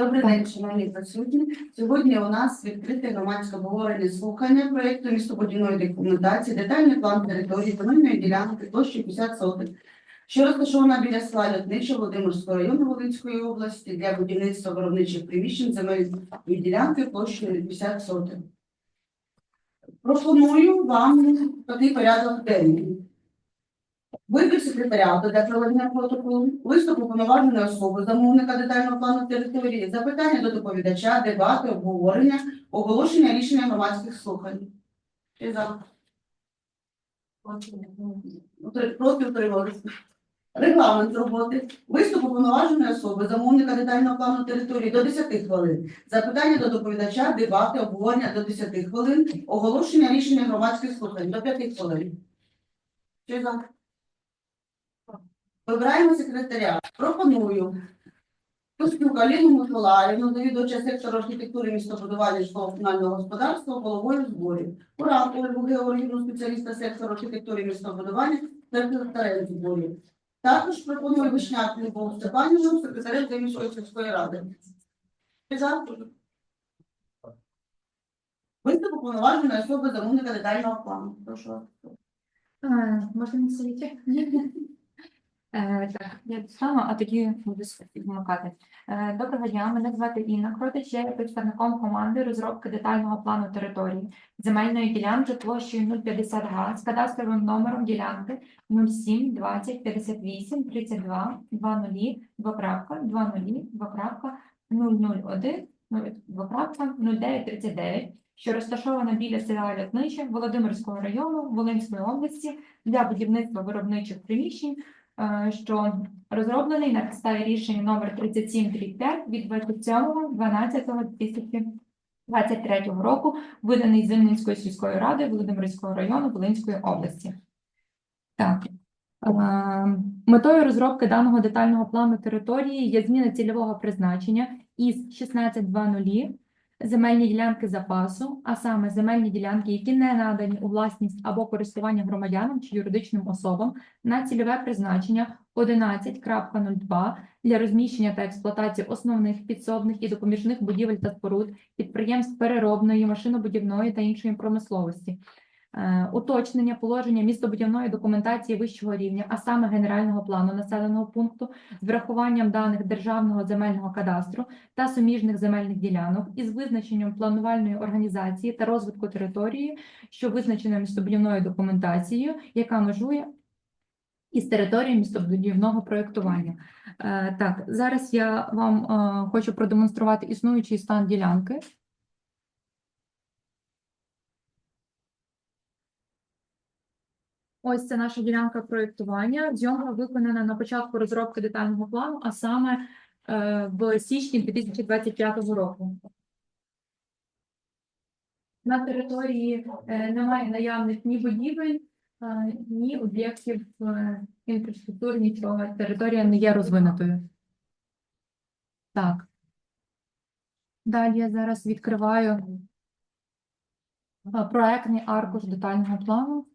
Добрий день, шановні присутні. Сьогодні у нас відкрите громадське обговорення слухання проєкту містобудівної документації, детальний план території земельної ділянки площі 50 сотих, що розташована біля села Лятнича Володимирського району Волинської області для будівництва виробничих приміщень земельної ділянки площею 50 сотих. Пропоную вам такий порядок денний. Вибір секретаріату для проведення протоколу, виступ уповноваженої особи, замовника детального плану території, запитання до доповідача, дебати, обговорення, оголошення рішення громадських слухань. Утрималися. Регламент роботи. Виступ уповноваженої особи, замовника детального плану території до 10 хвилин. Запитання до доповідача, дебати, обговорення до 10 хвилин, оголошення рішення громадських слухань до 5 хвилин. Чи за? Вибираємо секретаря. Пропоную Костюк Аліну Миколаївну, завідувача сектору архітектури містобудування житлово-комунального господарства, головою зборів. Ура, Ольгу Георгіївну, спеціаліста сектору архітектури містобудування, секретарем зборів. Також пропоную Вишняк Любов Степанівну, секретарем Демівської сільської ради. Виступ уповноваженої особи замовника детального плану. Прошу. Е, Можна не? Е, Так, я достану, а тоді буду вмикати. Е, Доброго дня, мене звати Інна Кротич, я є представником команди розробки детального плану території земельної ділянки площею 050 га з кадастровим номером ділянки 07 20 58 32 20 2крапка 20 2крапка 001 2крапка 09 39, що розташована біля села Лятниче Володимирського району Волинської області для будівництва виробничих приміщень, е, що розроблений на підставі рішення номер 3735 від 27.12.2023 року, виданий Зимненською сільською радою Володимирського району Волинської області. Так. Е, Метою розробки даного детального плану території є зміна цільового призначення із 16.00 земельні ділянки запасу, а саме земельні ділянки, які не надані у власність або користування громадянам чи юридичним особам на цільове призначення 11.02 для розміщення та експлуатації основних підсобних і допоміжних будівель та споруд, підприємств переробної, машинобудівної та іншої промисловості. Е, Уточнення положення містобудівної документації вищого рівня, а саме генерального плану населеного пункту, з врахуванням даних державного земельного кадастру та суміжних земельних ділянок із визначенням планувальної організації та розвитку території, що визначена містобудівною документацією, яка межує із територією містобудівного проєктування. Е, Так, зараз я вам е, хочу продемонструвати існуючий стан ділянки. Ось це наша ділянка проєктування. Зйомка виконана на початку розробки детального плану, а саме е, в січні 2025 року. На території е, немає наявних ні будівель, е, ні об'єктів інфраструктури, нічого. Територія не є розвинутою. Так. Далі я зараз відкриваю проектний аркуш детального плану.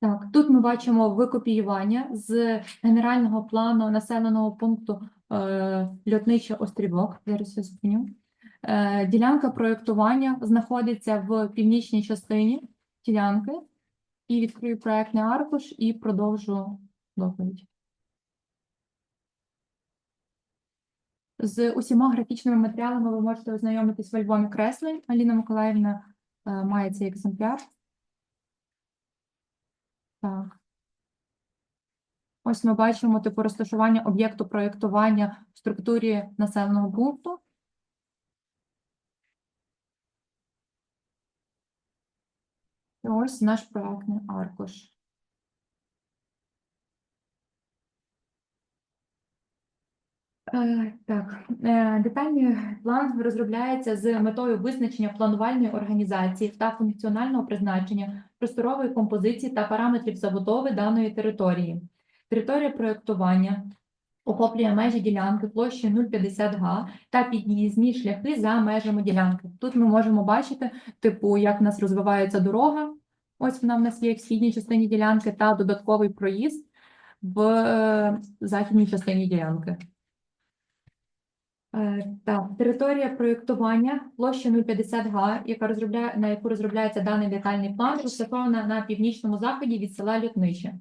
Так, тут ми бачимо викопіювання з генерального плану населеного пункту е, Льотниче Острівок. Зараз я зупиню. Е, ділянка проєктування знаходиться в північній частині ділянки. І відкрию проектний аркуш і продовжу доповідь. З усіма графічними матеріалами ви можете ознайомитись в альбомі креслень. Аліна Миколаївна е, має цей екземпляр. Так. Ось ми бачимо типу розташування об'єкту проєктування в структурі населеного пункту. І ось наш проектний аркуш. Е, Так, е, детальний план розробляється з метою визначення планувальної організації та функціонального призначення просторової композиції та параметрів забудови даної території. Територія проєктування охоплює межі ділянки площею 0,50 га та під'їзні шляхи за межами ділянки. Тут ми можемо бачити, типу, як в нас розвивається дорога Ось вона в нас є в східній частині ділянки та додатковий проїзд в е, західній частині ділянки. Е, Так, територія проєктування площа 050 га, яка розробляє, на яку розробляється даний детальний план, розташована на північному заході від села Лютниче.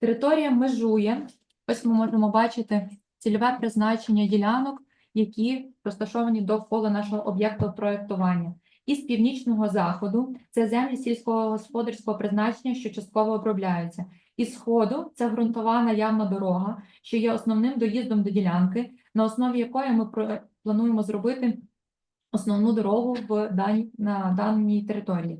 Територія межує, ось ми можемо бачити цільове призначення ділянок, які розташовані довкола нашого об'єкту проєктування. Із північного заходу це землі сільського господарського призначення, що частково обробляються. Із сходу це ґрунтована явна дорога, що є основним доїздом до ділянки, на основі якої ми плануємо зробити основну дорогу в дан... на даній території.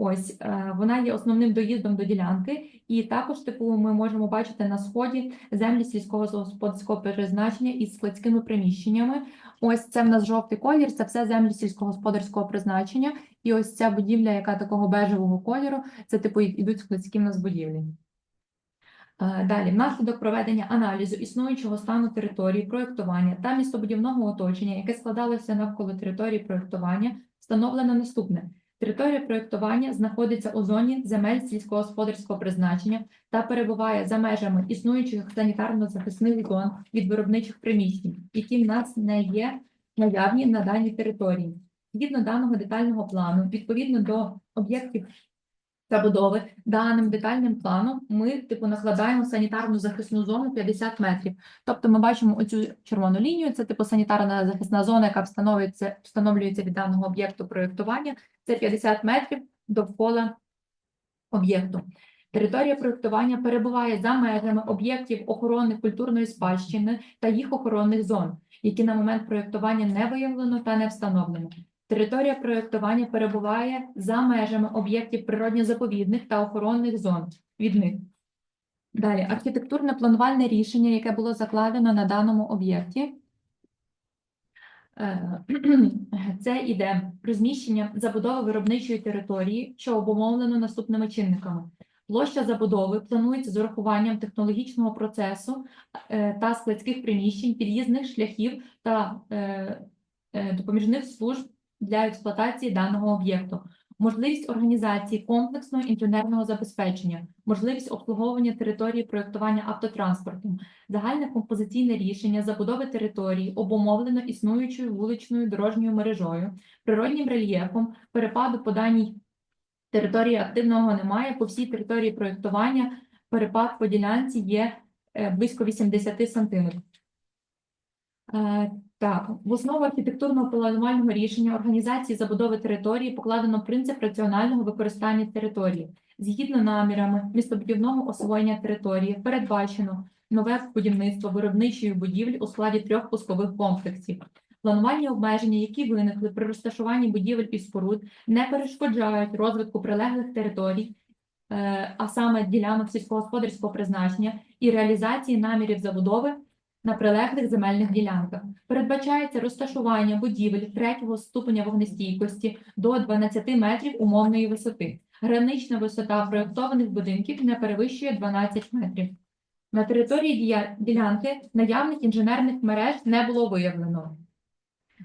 Ось е, вона є основним доїздом до ділянки, і також типу ми можемо бачити на сході землі сільського господарського призначення із складськими приміщеннями. Ось це в нас жовтий колір, це все землі сільськогосподарського призначення. І ось ця будівля, яка такого бежевого кольору, це типу ідуть складські в нас будівлі. Е, Далі, внаслідок проведення аналізу існуючого стану території проєктування та містобудівного оточення, яке складалося навколо території проєктування, встановлено наступне. Територія проєктування знаходиться у зоні земель сільськогосподарського призначення та перебуває за межами існуючих санітарно-захисних зон від виробничих приміщень, які в нас не є наявні на даній території. Згідно даного детального плану, відповідно до об'єктів забудови, даним детальним планом ми типу накладаємо санітарну захисну зону 50 метрів. Тобто ми бачимо оцю червону лінію, це типу санітарна захисна зона, яка встановлюється, встановлюється від даного об'єкту проєктування. Це 50 метрів довкола об'єкту. Територія проєктування перебуває за межами об'єктів охорони культурної спадщини та їх охоронних зон, які на момент проєктування не виявлено та не встановлено. Територія проєктування перебуває за межами об'єктів природньо-заповідних та охоронних зон від них. Далі, архітектурне планувальне рішення, яке було закладено на даному об'єкті. Е, Це іде розміщення забудови виробничої території, що обумовлено наступними чинниками. Площа забудови планується з урахуванням технологічного процесу е, та складських приміщень, під'їзних шляхів та е, допоміжних служб для експлуатації даного об'єкту, можливість організації комплексного інженерного забезпечення, можливість обслуговування території проєктування автотранспортом, загальне композиційне рішення забудови території обумовлено існуючою вуличною дорожньою мережою, природнім рельєфом, перепаду по даній території активного немає, по всій території проєктування перепад по ділянці є е, близько 80 сантиметрів. Е, Так, в основу архітектурного планувального рішення організації забудови території покладено принцип раціонального використання території. Згідно намірами містобудівного освоєння території передбачено нове будівництво виробничої будівлі у складі трьох пускових комплексів. Планувальні обмеження, які виникли при розташуванні будівель і споруд, не перешкоджають розвитку прилеглих територій, е, а саме ділянок сільськогосподарського призначення і реалізації намірів забудови на прилеглих земельних ділянках. Передбачається розташування будівель третього ступеня вогнестійкості до 12 метрів умовної висоти. Гранична висота проєктованих будинків не перевищує 12 метрів. На території ділянки наявних інженерних мереж не було виявлено.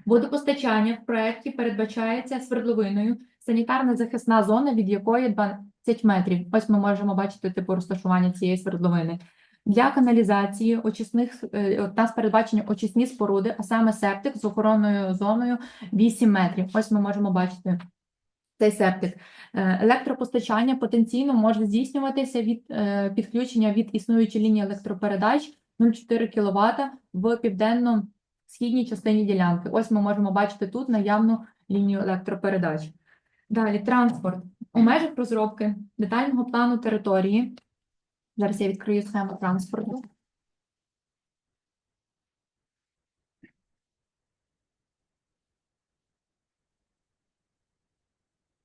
Водопостачання в проєкті передбачається свердловиною, санітарна захисна зона, від якої 12 метрів. Ось ми можемо бачити типу розташування цієї свердловини. Для каналізації очисних е, от нас передбачені очисні споруди, а саме септик з охоронною зоною 8 метрів.Ось ми можемо бачити цей септик. Е, Електропостачання потенційно може здійснюватися від е, підключення від існуючої лінії електропередач 0,4 кВт в південно-східній частині ділянки. Ось ми можемо бачити тут наявну лінію електропередач. Далі транспорт. У межах розробки детального плану території. Зараз я відкрию схему транспорту.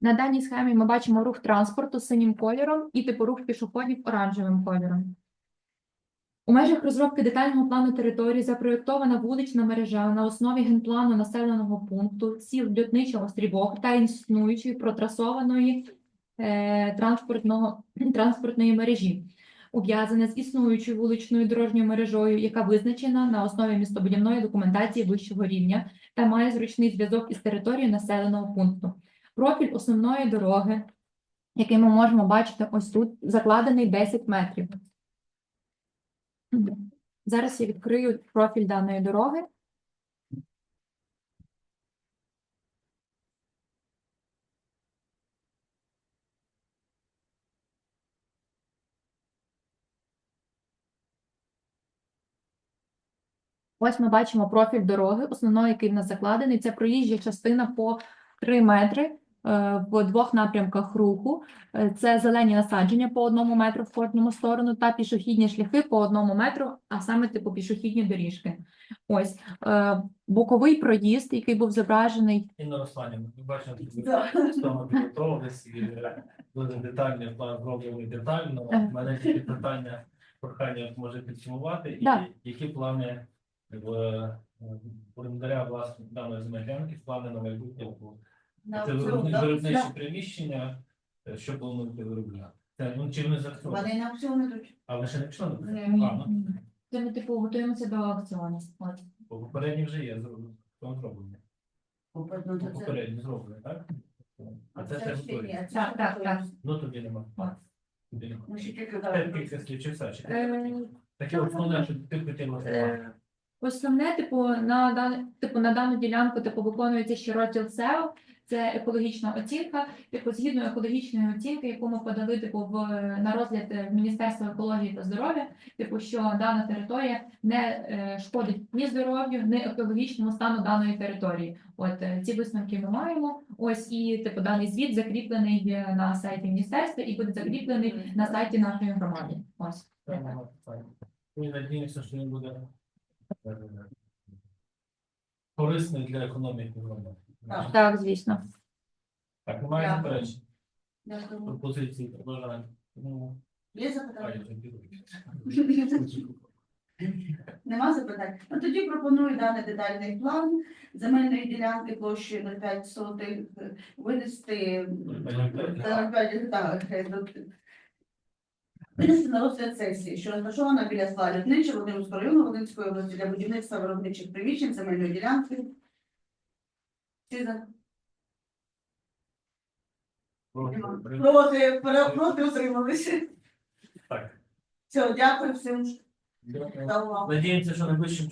На даній схемі ми бачимо рух транспорту синім кольором і типу рух пішоходів оранжевим кольором. У межах розробки детального плану території запроєктована вулична мережа на основі генплану населеного пункту, сіл Лютничого Стрібок та існуючої протрасованої е, транспортного, транспортної мережі, ув'язане з існуючою вуличною дорожньою мережою, яка визначена на основі містобудівної документації вищого рівня та має зручний зв'язок із територією населеного пункту. Профіль основної дороги який ми можемо бачити ось тут, закладений 10 метрів. Зараз я відкрию профіль даної дороги. Ось ми бачимо профіль дороги, основної, який в нас закладений. Це проїжджа частина по 3 метри е, в двох напрямках руху. Е, Це зелені насадження по одному метру в кожному сторону та пішохідні шляхи по одному метру, а саме типу пішохідні доріжки. Ось е, боковий проїзд, який був зображений. Інна Русланівна, ми бачимо, що підготовились і дуже детальний план зроблений детально. У мене тільки питання, прохання може підсумувати, і Да. які плани в орендаря власне даної земельянки, плани на майбутнє. Це виробничі приміщення, е, що плануєте виробляти? Це ну чи вони закривають? Вони на аукціон йдуть. А ви ще не пішли? Ні. Ну, Це ми типу готуємося до аукціону. От. бо попередні вже є зроблені. Ну, то це- Попередні зроблені, так? А це ні, це Так, так, так. Ну тоді нема. Тоді нема. Ми ще тільки Це зараз. кількість чи все? Е, Таке основне, що ти хотіла сказати. Е, Основне, типу, на дан... типу, на дану ділянку типу, виконується ще розділ СЕО, це екологічна оцінка. Типу, згідно екологічної оцінки, яку ми подали типу, в, на розгляд Міністерства екології та здоров'я, типу, що дана територія не е, шкодить ні здоров'ю, ні екологічному стану даної території. От е, ці висновки ми маємо. Ось і типу даний звіт закріплений на сайті міністерства і буде закріплений на сайті нашої громади. Ось. Надіємося, що він буде корисний для економіки громади. Так. Так, звісно. Так, немає Дякую. заперечень, Дякую. пропозиції, побажань. Ну, Є а, запитання? вже ділюсь. Нема запитань. Ну тоді пропоную даний детальний план земельної ділянки площею 0,5 сотих е, винести та 0,5 гектар, е, до- Винести на розгляд сесії, що розташована біля села Лютнича Володимирського району Волинської області для будівництва виробничих приміщень земельної ділянки. Всі за? Нема. Проти, пере- проти утрималися. Так. Все, дякую всім Дякую. за увагу. Надіємося, що найближчим